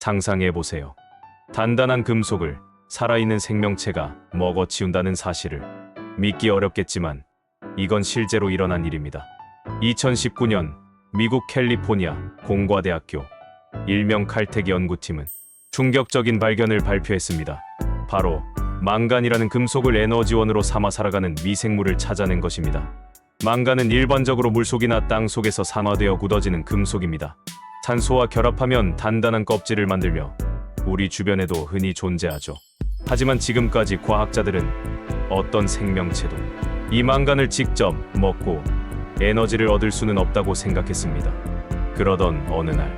상상해 보세요. 단단한 금속을 살아있는 생명체가 먹어치운다는 사실을 믿기 어렵겠지만 이건 실제로 일어난 일입니다. 2019년 미국 캘리포니아 공과대학교 일명 칼텍 연구팀은 충격적인 발견을 발표했습니다. 바로 망간이라는 금속을 에너지원으로 삼아 살아가는 미생물을 찾아낸 것입니다. 망간은 일반적으로 물속이나 땅 속에서 산화되어 굳어지는 금속입니다. 산소와 결합하면 단단한 껍질을 만들며 우리 주변에도 흔히 존재하죠. 하지만 지금까지 과학자들은 어떤 생명체도 이 망간을 직접 먹고 에너지를 얻을 수는 없다고 생각했습니다. 그러던 어느 날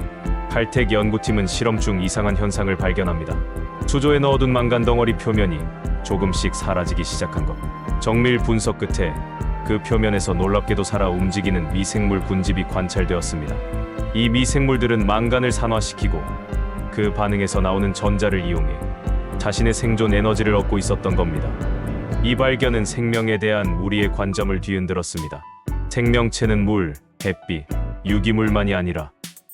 칼텍 연구팀은 실험 중 이상한 현상을 발견합니다. 수조에 넣어둔 망간 덩어리 표면이 조금씩 사라지기 시작한 것. 정밀 분석 끝에 그 표면에서 놀랍게도 살아 움직이는 미생물 군집이 관찰되었습니다. 이 미생물들은 망간을 산화시키고 그 반응에서 나오는 전자를 이용해 자신의 생존 에너지를 얻고 있었던 겁니다. 이 발견은 생명에 대한 우리의 관점을 뒤흔들었습니다. 생명체는 물, 햇빛, 유기물만이 아니라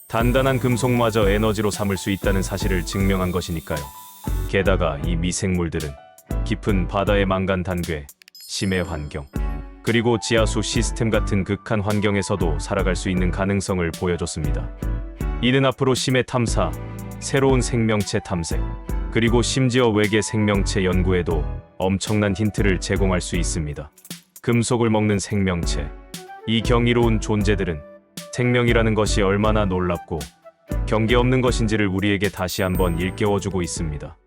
단단한 금속마저 에너지로 삼을 수 있다는 사실을 증명한 것이니까요. 게다가 이 미생물들은 깊은 바다의 망간 단괴, 심해 환경, 그리고 지하수 시스템 같은 극한 환경에서도 살아갈 수 있는 가능성을 보여줬습니다. 이는 앞으로 심해 탐사, 새로운 생명체 탐색, 그리고 심지어 외계 생명체 연구에도 엄청난 힌트를 제공할 수 있습니다. 금속을 먹는 생명체, 이 경이로운 존재들은 생명이라는 것이 얼마나 놀랍고 경계 없는 것인지를 우리에게 다시 한번 일깨워주고 있습니다.